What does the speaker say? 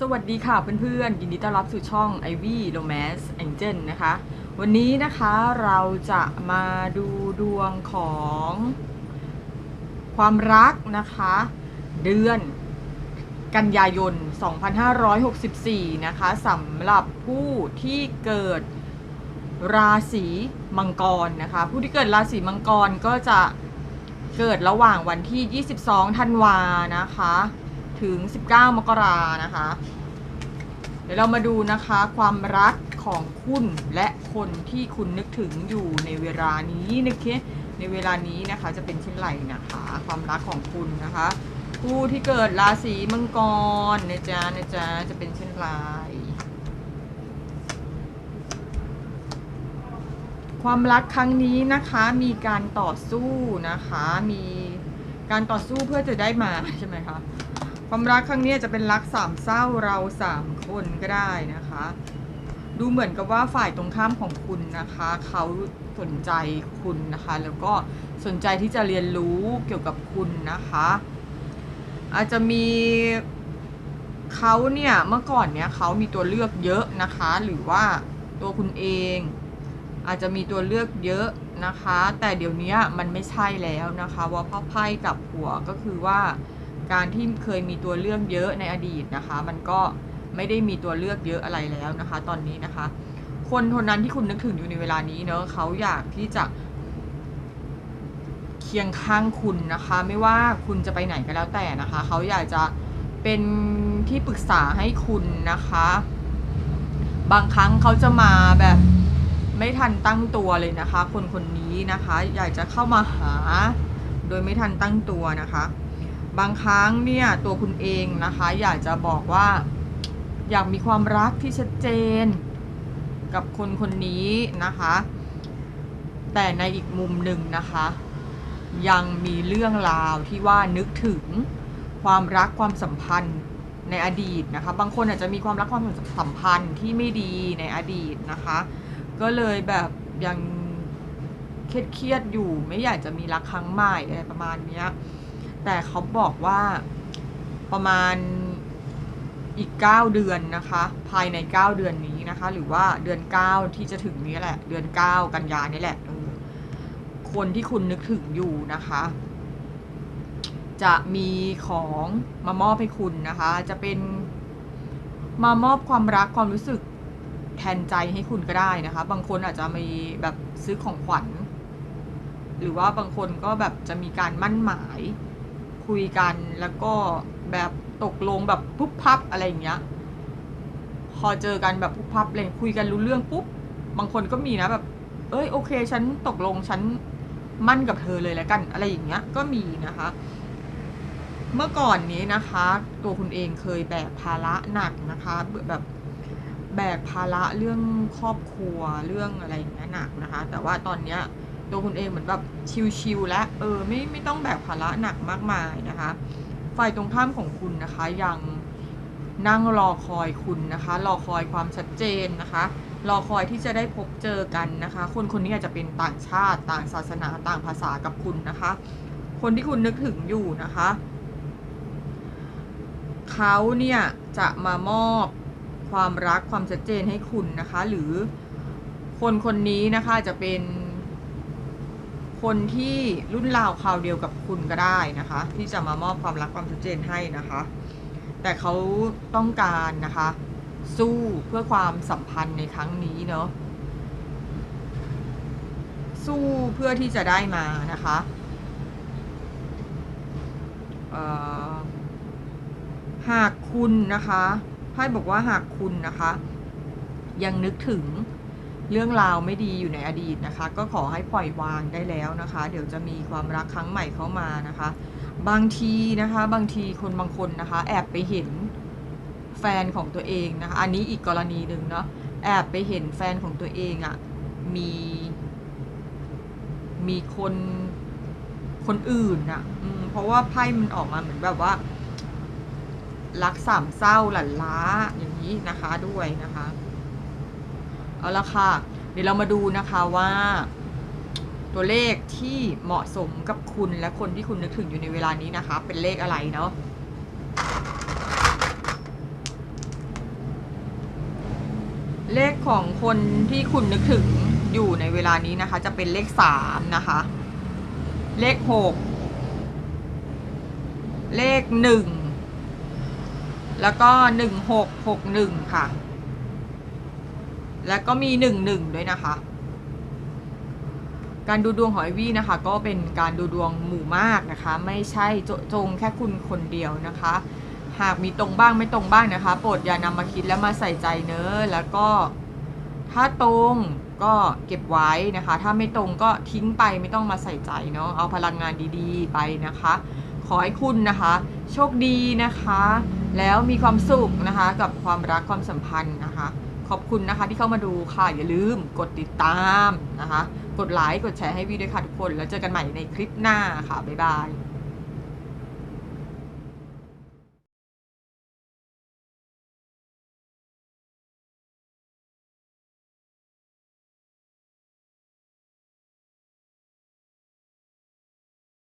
สวัสดีค่ะเพื่อนๆยินดีต้อนรับสู่ช่อง Ivy Romance Angel นะคะ วันนี้นะคะเราจะมาดูดวงของความรักนะคะ เดือนกันยายน 2564 นะคะสำหรับผู้ที่เกิดราศีมังกรนะคะ ผู้ที่เกิดราศีมังกรก็จะเกิดระหว่างวันที่ 22 ธันวานะคะ ถึง 19 มกรานะคะ เดี๋ยวเรามาดูนะคะ ความรักของคุณและคนที่คุณนึกถึงอยู่ในเวลานี้นะคะในเวลานี้นะคะจะเป็นเช่นไรนะคะ ความรักของคุณนะคะ ผู้ที่เกิดราศีมังกรนะจ๊ะนะจ๊ะจะเป็นเช่นไรความรักครั้งนี้นะคะมีการต่อสู้นะคะ มีการต่อสู้เพื่อจะได้มาใช่ไหมคะ ความรักครั้งนี้จะเป็นรักสามเศร้าเราสามคนก็ได้นะคะ ดูเหมือนกับว่าฝ่ายตรงข้ามของคุณนะคะ เขาสนใจคุณนะคะ แล้วก็สนใจที่จะเรียนรู้เกี่ยวกับคุณนะคะ อาจจะมีเขาเนี่ยเมื่อก่อนเนี่ยเขามีตัวเลือกเยอะนะคะ หรือว่าตัวคุณเอง อาจจะมีตัวเลือกเยอะนะคะ แต่เดี๋ยวนี้มันไม่ใช่แล้วนะคะ ว่าพ่อไพ่กับหัวก็คือว่า การที่เคยมีตัวเลือกเยอะในอดีตนะคะ มันก็ไม่ได้มีตัวเลือกเยอะอะไรแล้วนะคะ ตอนนี้นะคะ คนคนนั้นที่คุณนึกถึงอยู่ในเวลานี้เนอะเขาอยากที่จะเคียงข้างคุณนะคะ ไม่ว่าคุณจะไปไหนก็แล้วแต่นะคะ เขาอยากจะเป็นที่ปรึกษาให้คุณนะคะ บางครั้งเขาจะมาแบบไม่ทันตั้งตัวเลยนะคะ คนคนนี้นะคะ อยากจะเข้ามาหา โดยไม่ทันตั้งตัวนะคะ บางครั้งเนี่ยตัวคุณเองนะคะ อยากจะบอกว่า อยากมีความรักที่ชัดเจน กับคนคนนี้นะคะ แต่ในอีกมุมหนึ่งนะคะ ยังมีเรื่องราวที่ว่านึกถึงความรักความสัมพันธ์ในอดีตนะคะ บางคนอาจจะมีความรักความสัมพันธ์ที่ไม่ดีในอดีตนะคะ ก็เลยแบบยังเครียดๆอยู่ไม่อยากจะมีรักครั้งใหม่อะไรประมาณนี้ แต่เขาบอกว่าประมาณอีก 9 เดือนนะคะ ภายใน 9 เดือนนี้นะคะ หรือว่าเดือน 9 ที่จะถึงนี้แหละ เดือน 9 กันยานี่แหละเออคนที่คุณนึกถึงอยู่นะคะ จะมีของมามอบให้คุณนะคะ จะเป็นมามอบความรักความรู้สึกแทนใจให้คุณก็ได้นะคะ บางคนอาจจะมีแบบซื้อของขวัญ หรือว่าบางคนก็แบบจะมีการมั่นหมาย คุยกันแล้วก็แบบตกลงแบบปุ๊บพับอะไรอย่างเงี้ย พอเจอกันแบบปุ๊บพับเลยคุยกันรู้เรื่องปุ๊บบางคนก็มีนะแบบ เอ้ยโอเค ฉันตกลงฉันมั่นกับเธอเลยแล้วกัน อะไรอย่างเงี้ยก็มีนะคะ เมื่อก่อนนี้นะคะ ตัวคุณเองเคยแบกภาระหนักนะคะแบบแบกภาระเรื่องครอบครัวเรื่องอะไรอย่างเงี้ยหนักนะคะ แต่ว่าตอนเนี้ย ตัวคุณเองเหมือนแบบชิลๆแล้วเออไม่ไม่ต้องแบกภาระหนักมากมายนะคะฝ่ายตรงข้ามของคุณนะคะยังนั่งรอคอยคุณนะคะ รอคอยความชัดเจนนะคะ รอคอยที่จะได้พบเจอกันนะคะ คนคนนี้อาจจะเป็นต่างชาติ ต่างศาสนาต่างภาษากับคุณนะคะ คนที่คุณนึกถึงอยู่นะคะเขาเนี่ยจะมามอบความรักความชัดเจนให้คุณนะคะ หรือคนคนนี้นะคะจะเป็น คนที่รุ่นราวคราวเดียวกับคุณก็ได้นะคะ ที่จะมามอบความรักความชัดเจนให้นะคะ แต่เขาต้องการนะคะ สู้เพื่อความสัมพันธ์ในครั้งนี้เนาะสู้เพื่อที่จะได้มานะคะหากคุณนะคะไพ่บอกว่าหากคุณนะคะ ยังนึกถึง เรื่องราวไม่ดีอยู่ในอดีตนะคะ ก็ขอให้ปล่อยวางได้แล้วนะคะ เดี๋ยวจะมีความรักครั้งใหม่เข้ามานะคะ บางทีนะคะ บางทีคนบางคนนะคะ แอบไปเห็นแฟนของตัวเองนะคะ อันนี้อีกกรณีหนึ่งเนาะแอบไปเห็นแฟนของตัวเองอะ่ะมีมีคนคนอื่นอะ่ะเพราะว่าไพ่มันออกมาเหมือนแบบว่า รักสามเศร้าหลั่นล้าอย่างนี้นะคะด้วยนะคะ เอาละค่ะ เดี๋ยวเรามาดูนะคะว่า ตัวเลขที่เหมาะสมกับคุณและคนที่คุณนึกถึงอยู่ในเวลานี้นะคะ เป็นเลขอะไรเนาะเลขของคนที่คุณนึกถึงอยู่ในเวลานี้นะคะ จะเป็นเลขสามนะคะ เลขหกเลขหนึ่งแล้วก็หนึ่งหกหกหนึ่งค่ะ แล้วก็มีหนึ่งหนึ่งด้วยนะคะ การดูดวงของไอวี่นะคะ ก็เป็นการดูดวงหมู่มากนะคะ ไม่ใช่จจงแค่คุณคนเดียวนะคะ หากมีตรงบ้างไม่ตรงบ้างนะคะ โปรดอย่านำมาคิดและมาใส่ใจเนอะแล้วก็ถ้าตรงก็เก็บไว้นะคะ ถ้าไม่ตรงก็ทิ้งไปไม่ต้องมาใส่ใจเนาะเอาพลังงานดีๆ ไปนะคะ ขอให้คุณนะคะ โชคดีนะคะ แล้วมีความสุขนะคะ กับความรักความสัมพันธ์นะคะ ขอบคุณนะคะที่เข้ามาดูค่ะ อย่าลืมกดติดตามนะคะ กดไลค์กดแชร์ให้วีด้วยค่ะทุกคน แล้วเจอกันใหม่ในคลิปหน้าค่ะ บ๊ายบาย